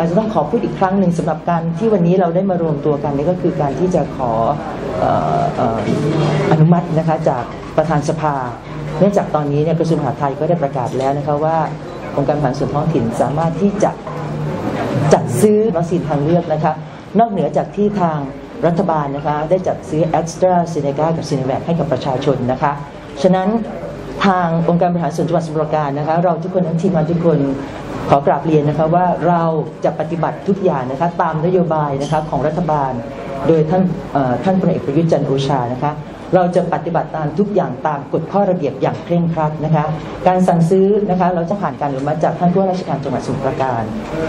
อาจจะต้องขอพูดอีกครั้งหนึ่งสำหรับการที่วันนี้เราได้มารวมตัวกันนี่ก็คือการที่จะขอออออนุมัตินะคะจากประธานสภา เนื่องจากตอนนี้เนี่ยกระทรวงมหาดไทยก็ได้ประกาศแล้วนะคะว่าองค์การบริหารส่วนท้องถิ่นสามารถที่จะจัดซื้อวัคซีนทางเลือกนะคะนอกเหนือจากที่ทางรัฐบาลนะคะได้จัดซื้อ a s t r a z เซ e c a กับ s i n o v a c ให้กับประชาชนนะคะฉะนั้นทางองค์การบริหารส่วนจังหวัดสมุทรปราการนะคะเราทุกคนทั้งทีมงานทุกคน ขอกราบเรียนนะคะว่าเราจะปฏิบัติทุกอย่างนะคะตามนโยบายนะคะของรัฐบาล โดยท่านท่านพลเอกประยุทธ์จันทร์โอชานะคะเราจะปฏิบัติตามทุกอย่างตามกฎข้อระเบียบอย่างเคร่งครัดนะคะการสั่งซื้อนะคะเราจะผ่านการอนุมัติจากท่านผู้ว่าราชการจังหวัดสมุทรปราการ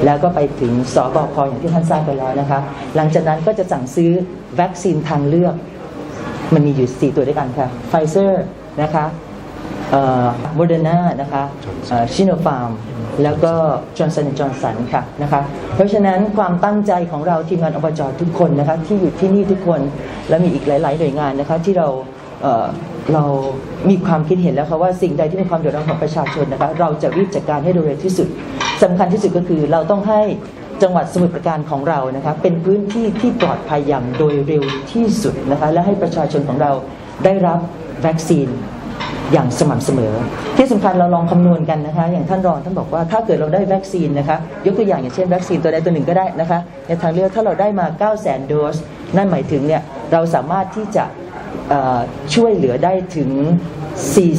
แล้วก็ไปถึงสบคอย่างที่ท่านทราบไปแล้วนะคะหลังจากนั้นก็จะสั่งซื้อวัคซีนทางเลือก มันมีอยู่ 4 ตัวด้วยกันค่ะไฟเซอร์นะคะ โมเดอร์นานะคะชิโนฟาร์มแล้วก็จอร์นสันจอร์นสันค่ะนะคะเพราะฉะนั้นความตั้งใจของเราทีมงานอบจทุกคนนะคะที่อยู่ที่นี่ทุกคนและมีอีกหลาย ๆ หน่วยงานนะคะที่เราเเรามีความคิดเห็นแล้วค่ะว่าสิ่งใดที่เป็นความเดือดร้อนของประชาชนนะคะเราจะรีบจัดการให้โดยเร็วที่สุดสำคัญที่สุดก็คือเราต้องให้จังหวัดสมุทรปราการของเรานะคะเป็นพื้นที่ที่ปลอดภัยอย่างโดยเร็วที่สุดนะคะและให้ประชาชนของเราได้รับวัคซีน อย่างสม่ำเสมอ ที่สำคัญเราลองคำนวณกันนะคะ อย่างท่านรองท่านบอกว่าถ้าเกิดเราได้วัคซีนนะคะ ยกตัวอย่างอย่างเช่นวัคซีนตัวใดตัวหนึ่งก็ได้นะคะ ในทางเลือกถ้าเราได้มา9 0 0 0 0 0โดส นั่นหมายถึงเนี่ยเราสามารถที่จะช่วยเหลือได้ถึง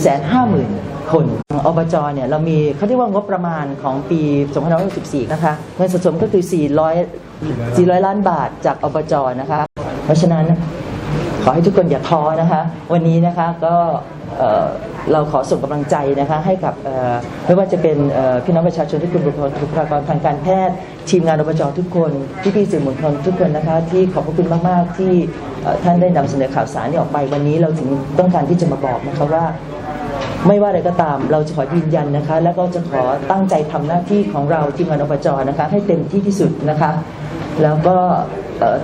450,000 คนอบจเนี่ยเรามีเขาเรียกว่างบประมาณของปี 2564 นะคะ เงินสะสมก็คือ 400 400 ล้านบาทจากอบจนะคะ เพราะฉะนั้น ขอให้ทุกคนอย่าท้อนะคะ วันนี้นะคะก็เอ่อเราขอส่งกำลังใจนะคะให้กับไม่ว่าจะเป็นพี่น้องประชาชนทุกคนบุคลากรทางการแพทย์ ทีมงานอบจทุกคนพี่พี่ๆสื่อมวลชนทุกคนนะคะ ที่ขอบพระคุณมาก ๆ ที่ท่านได้นำเสนอข่าวสารนี้ออกไปวันนี้เราถึงต้องการที่จะมาบอกนะคะว่าไม่ว่าอะไรก็ตามเราจะขอยืนยันนะคะ และก็จะขอตั้งใจทำหน้าที่ของเราทีมงานอบจนะคะ ให้เต็มที่ที่สุดนะคะ แล้วก็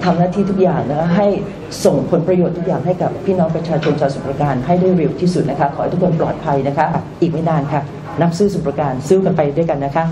ทำหน้าที่ทุกอย่างนะคะให้ส่งผลประโยชน์ทุกอย่างให้กับพี่น้องประชาชนชาวสุพรปรณการให้ได้เร็วที่สุดนะคะ ขอให้ทุกคนปลอดภัยนะคะ อีกไม่นานค่ะนับซื้อสุพรปรณการซื้อกันไปด้วยกันนะคะ